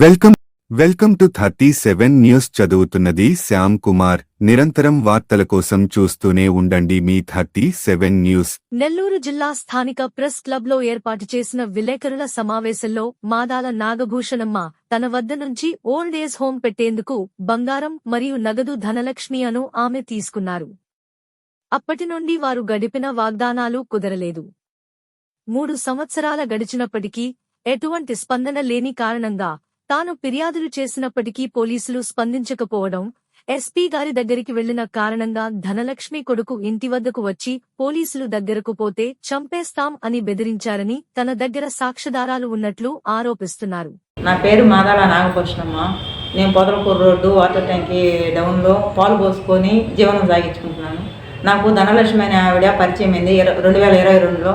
Welcome welcome to thirty seven news చదువుతున్నది శ్యామ్ కుమార్. నిరంతరం వార్తల కోసం చూస్తూనే ఉండండి మీ థర్టీ సెవెన్ న్యూస్. నెల్లూరు జిల్లా స్థానిక ప్రెస్ క్లబ్లో ఏర్పాటు చేసిన విలేకరుల సమావేశంలో మాదాల నాగభూషణమ్మ తన వద్ద నుంచి ఓల్డ్ ఏజ్ హోం పెట్టేందుకు బంగారం మరియు నగదు ధనలక్ష్మి అను ఆమె తీసుకున్నారు. అప్పటి నుండి వారు గడిపిన వాగ్దానాలు కుదరలేదు. మూడు సంవత్సరాల గడిచినప్పటికీ ఎటువంటి స్పందన లేని కారణంగా తాను ఫిర్యాదులు చేసినప్పటికీ పోలీసులు స్పందించకపోవడం ఎస్పీ గారి దగ్గరికి వెళ్ళిన కారణంగా ధనలక్ష్మి కొడుకు ఇంటి వద్దకు వచ్చి పోలీసులు దగ్గరకు పోతే చంపేస్తాం అని బెదిరించారని తన దగ్గర సాక్ష్యధారాలు ఉన్నట్లు ఆరోపిస్తున్నారు. నా పేరు మాదాల నాగభూషణమ్మ. నేను పొదలకూరు రోడ్డు వాటర్ ట్యాంకీ డౌన్లో పాలు పోసుకొని జీవనం సాగించుకుంటున్నాను. నాకు ధనలక్ష్మి అనే ఆవిడ పరిచయం అయింది రెండు వేల ఇరవై రెండులో.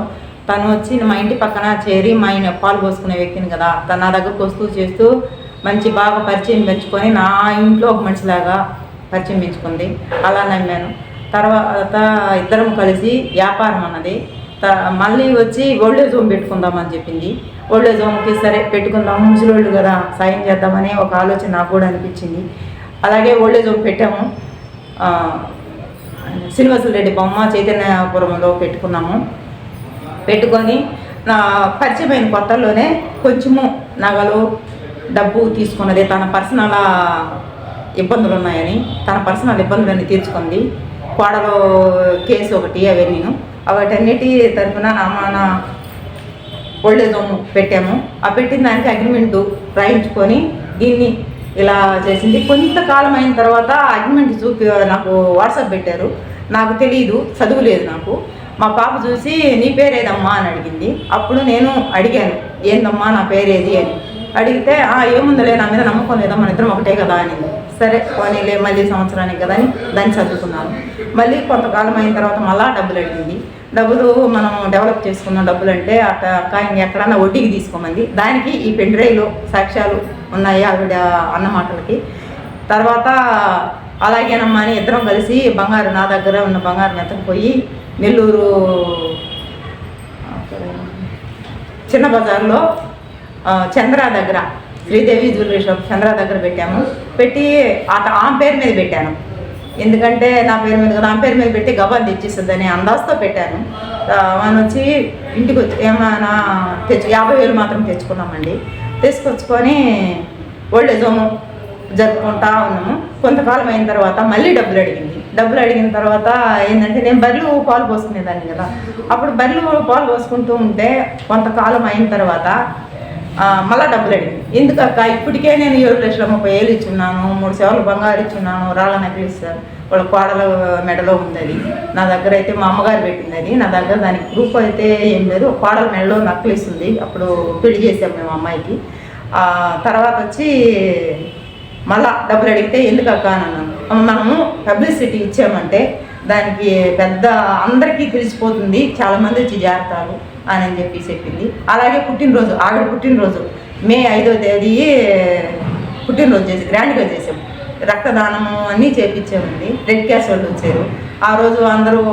తను వచ్చి మా ఇంటి పక్కన చేరి మా ఆయన పాలు పోసుకునే వ్యక్తిని కదా. తను నా దగ్గరకు వస్తూ చేస్తూ మంచి బాగా పరిచయం పెంచుకొని నా ఇంట్లో ఒక మనిషిలాగా పరిచయం పెంచుకుంది. అలా నమ్మాను. తర్వాత ఇద్దరం కలిసి వ్యాపారం అన్నది. త- మళ్ళీ వచ్చి ఓల్డేజ్ హోమ్ పెట్టుకుందామని చెప్పింది. ఓల్డేజ్ హోమ్కి సరే పెట్టుకుందాం ముసలోళ్ళు కదా సాయం చేద్దామని ఒక ఆలోచన నాకు కూడా అనిపించింది. అలాగే ఓల్డేజ్ హోమ్ పెట్టాము. శ్రీనివాసులు రెడ్డి బొమ్మ చైతన్యపురంలో పెట్టుకున్నాము. పెట్టుకొని నా పరిచయమైన కొత్తలోనే కొంచెము నగలు డబ్బు తీసుకున్నది తన పర్సనల్ ఇబ్బందులు ఉన్నాయని తన పర్సనల్ ఇబ్బందులన్నీ తీర్చుకుంది. కోడలో కేసు ఒకటి అవన్నీ వాటన్నిటి తరఫున నా మన ఓల్డేజ్ హోమ్ పెట్టాము. ఆ పెట్టిన దానికి అగ్రిమెంట్ రాయించుకొని దీన్ని ఇలా చేసింది. కొంతకాలం అయిన తర్వాత అగ్రిమెంట్ చూపి నాకు వాట్సాప్ పెట్టారు. నాకు తెలియదు చదువు లేదు నాకు. మా పాప చూసి నీ పేరేదమ్మా? అని అడిగింది. అప్పుడు నేను అడిగాను ఏందమ్మా నా పేరేది? అని. అడిగితే "ఆ, ఏముందిలే నా మీద నమ్మకం లేదా? మన ఇద్దరం ఒకటే కదా? అని. సరే పోనీలే మళ్ళీ సంవత్సరానికి కదా? అని దాన్ని చదువుకున్నాను. మళ్ళీ కొంతకాలం అయిన తర్వాత మళ్ళా డబ్బులు అడిగింది. డబ్బులు మనం డెవలప్ చేసుకున్న డబ్బులు అంటే అక్క అక్క ఇంకెక్కడన్నా వడ్డీకి తీసుకోమంది. దానికి ఈ పెండ్రైలో సాక్ష్యాలు ఉన్నాయి ఆవిడ అన్న మాటలకి. తర్వాత అలాగేనమ్మా అని ఇద్దరం కలిసి బంగారు నా దగ్గర ఉన్న బంగారం ఎత్తకపోయి నెల్లూరు చిన్న బజార్లో చంద్ర దగ్గర శ్రీదేవి జ్యువెలరీ షాప్ చంద్ర దగ్గర పెట్టాము. పెట్టి అత ఆమె పేరు మీద పెట్టాను. ఎందుకంటే నా పేరు మీద కదా ఆమె పేరు మీద పెట్టి గబాలు తెచ్చిస్తుందని అందాజతో పెట్టాను. ఆ, వచ్చి ఇంటికి వచ్చి ఏమైనా తెచ్చు యాభై వేలు మాత్రం తెచ్చుకున్నామండి. తీసుకొచ్చుకొని ఓల్డ్ హోమ్ జరుపుకుంటా ఉన్నాము. కొంతకాలం అయిన తర్వాత మళ్ళీ డబ్బులు అడిగింది. డబ్బులు అడిగిన తర్వాత ఏంటంటే నేను బర్రెలు పాలు పోసుకునేదాన్ని కదా. అప్పుడు బర్రెలు పాలు పోసుకుంటూ ఉంటే కొంతకాలం అయిన తర్వాత మళ్ళీ మళ్ళా డబ్బులు అడిగింది. ఎందుకక్క ఇప్పటికే నేను ఏడు లక్షల ముప్పై వేలు ఇచ్చున్నాను మూడు సేవలు బంగారు ఇచ్చున్నాను రాళ్ళ నెక్లెస్ వాళ్ళ కోడల మెడలో ఉంది అది నా దగ్గర అయితే మా అమ్మగారు పెట్టింది అది నా దగ్గర దానికి ప్రూఫ్ అయితే ఏం లేదు కోడల మెడలో నెక్లెస్ ఉంది అప్పుడు పెళ్ళి చేసాం మేము అమ్మాయికి. తర్వాత వచ్చి మళ్ళా డబ్బులు అడిగితే ఎందుకు అక్క? అని అన్నాను. మనము పబ్లిసిటీ ఇచ్చామంటే దానికి పెద్ద అందరికీ తెలిసిపోతుంది చాలామంది వచ్చి చేరతారు అని అని చెప్పి చెప్పింది. అలాగే పుట్టినరోజు ఆవిడ పుట్టినరోజు మే ఐదో తేదీ పుట్టినరోజు చేసి గ్రాండ్గా చేసాం. రక్తదానము అన్నీ చేపించామండి. రెడ్ క్యాష్ వాళ్ళు వచ్చారు. ఆ రోజు అందరూ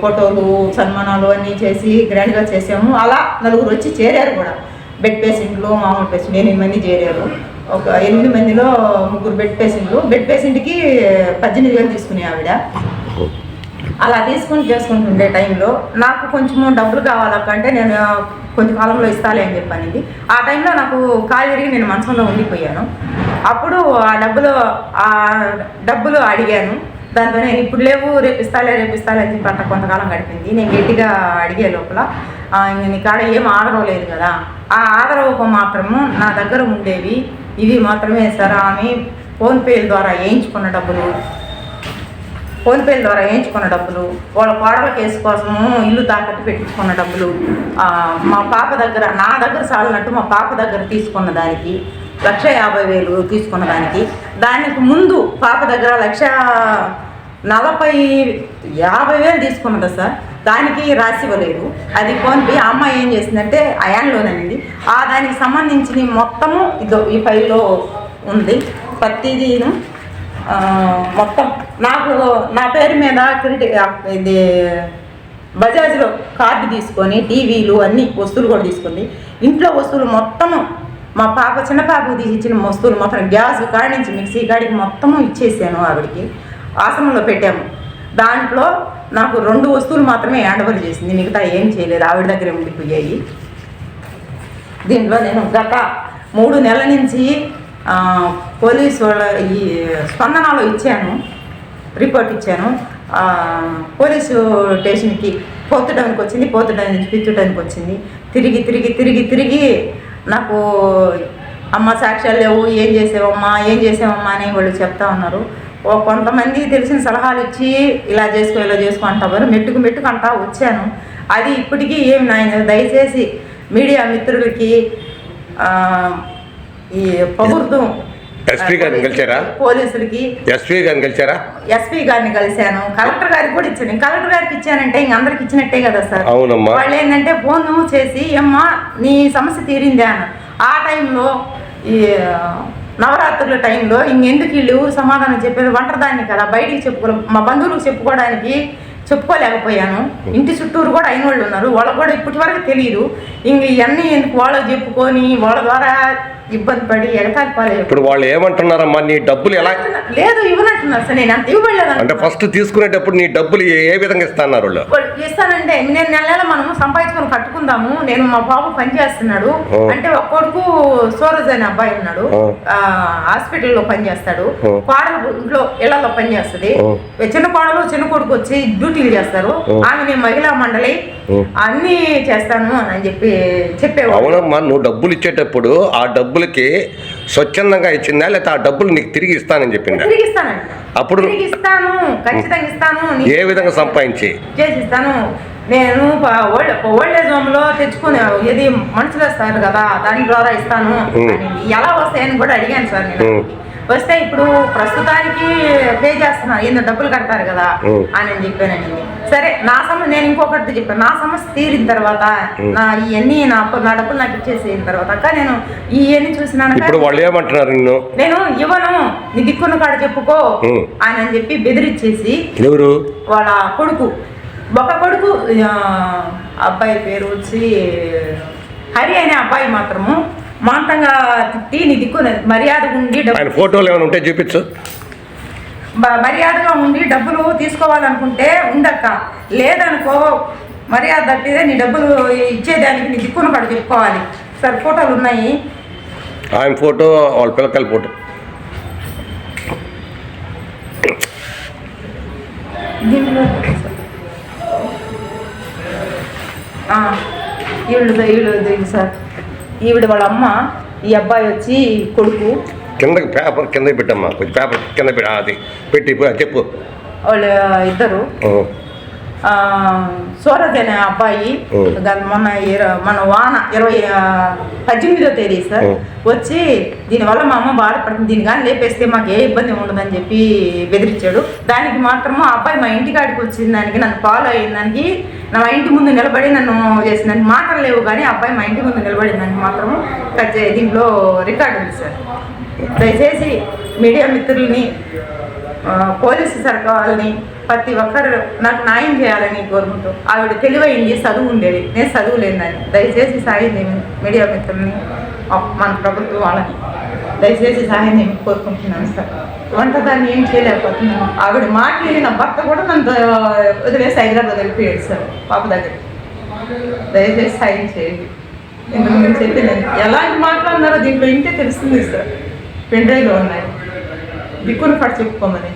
ఫోటోలు సన్మానాలు అన్నీ చేసి గ్రాండ్గా చేసాము. అలా నలుగురు వచ్చి చేరారు కూడా. బెడ్ పేషెంట్లు మామూలు పేషెంట్లు ఎనిమిది మంది చేరారు. ఒక ఎనిమిది మందిలో ముగ్గురు బెడ్ పేషెంట్లు బెడ్ పేషెంట్కి పద్దెనిమిది వేలు తీసుకునే ఆవిడ. అలా తీసుకుని చేసుకుంటుండే టైంలో నాకు కొంచెము డబ్బులు కావాలకంటే నేను కొంచెం కాలంలో ఇస్తాలే అని చెప్పానింది. ఆ టైంలో నాకు కాలు జరిగి నేను మంచంలో ఉండిపోయాను. అప్పుడు ఆ డబ్బులు ఆ డబ్బులు అడిగాను. దాంతో నేను ఇప్పుడు లేవు రేపు ఇస్తాలే రేపు ఇస్తాలే అని చెప్పి అంత కొంతకాలం గడిపింది. నేను గట్టిగా అడిగే లోపల నీ కాడ ఏం ఆడడం లేదు కదా. ఆ ఆదరవు మాత్రము నా దగ్గర ఉండేవి. ఇవి మాత్రమే సార్ ఆమె ఫోన్పేల ద్వారా వేయించుకున్న డబ్బులు. ఫోన్పేల ద్వారా వేయించుకున్న డబ్బులు. వాళ్ళ కోడల కేసు కోసము ఇల్లు తాకట్టు పెట్టించుకున్న డబ్బులు. మా పాప దగ్గర నా దగ్గర సాలినట్టు మా పాప దగ్గర తీసుకున్న దానికి లక్ష యాభై వేలు తీసుకున్న దానికి. దానికి ముందు పాప దగ్గర లక్ష నలభై యాభై వేలు తీసుకున్నదా సార్? దానికి రాసి ఇవ్వలేదు. అది పోయి ఆ అమ్మాయి ఏం చేసిందంటే అయాన్లోన్ అనేది ఆ దానికి సంబంధించిన మొత్తము ఇదో ఈ ఫైల్లో ఉంది. ప్రతిదీను మొత్తం నాకు నా పేరు మీద క్రెడిట్ ఇది బజాజ్లో కార్డు తీసుకొని టీవీలు అన్ని వస్తువులు కూడా తీసుకుంది ఇంట్లో వస్తువులు మొత్తము మా పాప చిన్న పాపకు తీసి ఇచ్చిన వస్తువులు మొత్తం గ్యాస్ కాడి నుంచి మిక్సీ కాడికి మొత్తము ఇచ్చేసాను ఆవిడకి. ఆశ్రమంలో పెట్టాము. దాంట్లో నాకు రెండు వస్తువులు మాత్రమే హ్యాండ్ చేసింది. మిగతా ఏం చేయలేదు. ఆవిడ దగ్గర ఉండిపోయాయి దీంట్లో నేను గత మూడు నెలల నుంచి పోలీసు వాళ్ళ ఈ స్పందనలో ఇచ్చాను. రిపోర్ట్ ఇచ్చాను. పోలీసు స్టేషన్కి పోతుడానికి వచ్చింది. పోతుడానికి నుంచి వచ్చింది. తిరిగి తిరిగి తిరిగి తిరిగి నాకు అమ్మ సాక్ష్యాలు లేవు. ఏం చేసావమ్మా? ఏం చేసావమ్మా? అని వాళ్ళు చెప్తా ఉన్నారు. ఓ కొంతమంది తెలిసిన సలహాలు ఇచ్చి ఇలా చేసుకో ఇలా చేసుకో అంటారు. మెట్టుకు మెట్టుకు అంటా వచ్చాను. అది ఇప్పటికీ ఏమి నాయన దయచేసి మీడియా మిత్రులకి ఈ ప్రభుత్వం ఎస్పీ గారిని కలిశారా? పోలీసులకి. ఎస్పీ గారిని కలిసారా ఎస్పీ గారిని కలిశాను. కలెక్టర్ గారికి కూడా ఇచ్చాను. కలెక్టర్ గారికి ఇచ్చానంటే ఇంక అందరికి ఇచ్చినట్టే కదా సార్. అవునమ్మా. వాళ్ళు ఏంటంటే ఫోన్ చేసి అమ్మా నీ సమస్య తీరిందా అని ఆ టైంలో ఈ నవరాత్రుల టైంలో ఇంకెందుకు వీళ్ళు సమాధానం చెప్పేది? వంటదాన్ని కదా బయటికి చెప్పుకో మా బంధువులకు చెప్పుకోవడానికి చెప్పుకోలేకపోయాను. ఇంటి చుట్టూరు కూడా అయిన వాళ్ళు ఉన్నారు. వాళ్ళకు కూడా ఇప్పటి వరకు తెలియదు ఇంక ఇవన్నీ ఎందుకు వాళ్ళు చెప్పుకొని వాళ్ళ ద్వారా ఇబ్బంది పడి పాలయ్యారు ఇప్పుడు వాళ్ళు ఏమంటున్నారమ్మా నీ డబ్బులు ఎలా లేదు ఇవ్వనంటున్నారు సార్ నేను అంత ఇవ్వలేదు అంటే ఫస్ట్ తీసుకునేటప్పుడు నీ డబ్బులు ఏ- విధంగా ఇస్తున్నారు వాళ్ళు ఇస్తానంటే నేను నెల నెల మనము సంపాదించుకొని కట్టుకుందాము నేను మా బాబు పని చేస్తున్నాడు. అంటే ఒక కొడుకు సూరజ్ అనే అబ్బాయి ఉన్నాడు హాస్పిటల్లో పని చేస్తాడు. కోడలు ఇంట్లో ఇళ్ళలో పని చేస్తుంది. చిన్న కోడలు చిన్న కొడుకు వచ్చి డ్యూటీలు చేస్తారు. ఆమె నేను మహిళా మండలి. అన్ని చేస్తాను అని చెప్పి చెప్పేవాడు అవునమ్మా నువ్వు డబ్బులు ఇచ్చేటప్పుడు ఆ డబ్బులకి స్వచ్ఛందంగా ఇచ్చిందా? లేకపోతే ఆ డబ్బులు నీకు తిరిగి ఇస్తానని చెప్పిందా? అప్పుడు- ఇస్తాను. ఖచ్చితంగా ఇస్తాను. ఏ విధంగా సంపాదించి? చేసిస్తాను. నేను ఓల్డ్ ఓల్డ్ ఏజ్ హోమ్లో తెచ్చుకుని ఇది మనుషులు వస్తారు కదా దాని ద్వారా ఇస్తాను. ఎలా వస్తాయని కూడా అడిగాను సార్ నేను. వస్తే ఇప్పుడు ప్రస్తుతానికి పే చేస్తున్నారు ఏందో డబ్బులు కడతారు కదా. అని నేను. చెప్పానండి సరే నా సమస్య నేను ఇంకొకటి చెప్పాను. నా సమస్య తీరిన తర్వాత నా ఇవన్నీ నా నా డబ్బులు నాకు ఇచ్చేసిన తర్వాత అక్క నేను ఇవన్నీ చూసినాను ఇప్పుడు వాళ్ళు ఏమంటున్నారు నిన్ను? నేను ఇవ్వను. నీ దిక్కున్న కాడ చెప్పుకో. అని అని చెప్పి బెదిరించేసి ఎవరు? వాళ్ళ కొడుకు. ఒక కొడుకు అబ్బాయి పేరు వచ్చి హరి అనే అబ్బాయి మాత్రము. మాంతంగా తిట్టి నీ దిక్కు మర్యాద ఉండి ఆయన ఫోటోలు ఏమైనా ఉంటే చూపించు. మర్యాదగా ఉండి డబ్బులు తీసుకోవాలనుకుంటే ఉండక్క లేదనుకో మర్యాద తప్పితే నీ డబ్బులు ఇచ్చేదానికి నీ దిక్కున పడి చెప్పుకోవాలి సార్ ఫోటోలు ఉన్నాయి. ఆయన ఫోటో వాళ్ళ పిల్లకాయల ఫోటో. ఈవిడ ఇది సార్. ఈవిడ వాళ్ళ అమ్మ ఈ అబ్బాయి వచ్చి కొడుకు కిందకి పేపర్ కింద పెట్టమ్మా కొంచెం పేపర్ కింద పెట్టి అది పెట్టి చెప్పు. వాళ్ళ ఇద్దరు. సూరజ్ అనే అబ్బాయి. దాని మొన్న మన వాన ఇరవై పద్దెనిమిదో తేదీ సార్. వచ్చి దీనివల్ల మా అమ్మ బాధపడుతుంది దీని కానీ లేపేస్తే మాకు ఏ ఇబ్బంది ఉండదని చెప్పి బెదిరించాడు దానికి మాత్రము ఆ అబ్బాయి మా ఇంటి కాడికి వచ్చిన దానికి నన్ను ఫాలో అయిన దానికి నా ఇంటి ముందు నిలబడి నన్ను చేసిన దానికి మాటలు లేవు కానీ అబ్బాయి మా ఇంటి ముందు నిలబడిన దానికి మాత్రము దీంట్లో రికార్డు ఉంది సార్ దయచేసి మీడియా మిత్రుల్ని పోలీసు సర్కాలని ప్రతి ఒక్కరు నాకు న్యాయం చేయాలని కోరుకుంటూ ఆవిడ తెలివైంది చదువు ఉండేది. నేను చదువులేదని దయచేసి సాయం చేయమని మీడియా మిత్రుల్ని మన ప్రభుత్వం వాళ్ళని దయచేసి సాయం చేయమని కోరుకుంటున్నాను సార్. వంట దాన్ని ఏం చేయలేకపోతున్నాను. ఆవిడ మాట్లాడి నా భర్త కూడా నన్ను వదిలేసి హైదరాబాద్ వెళ్ళిపోయాడు సార్ పాప దగ్గర దయచేసి సాయం చేయండి. ఇంతకు నేను చెప్పిన ఎలాంటి మాట్లాడినారో దీంట్లో ఇంటే తెలుస్తుంది సార్. పెన్ ఉన్నాయి. దిక్కును పడి చెప్పుకోమని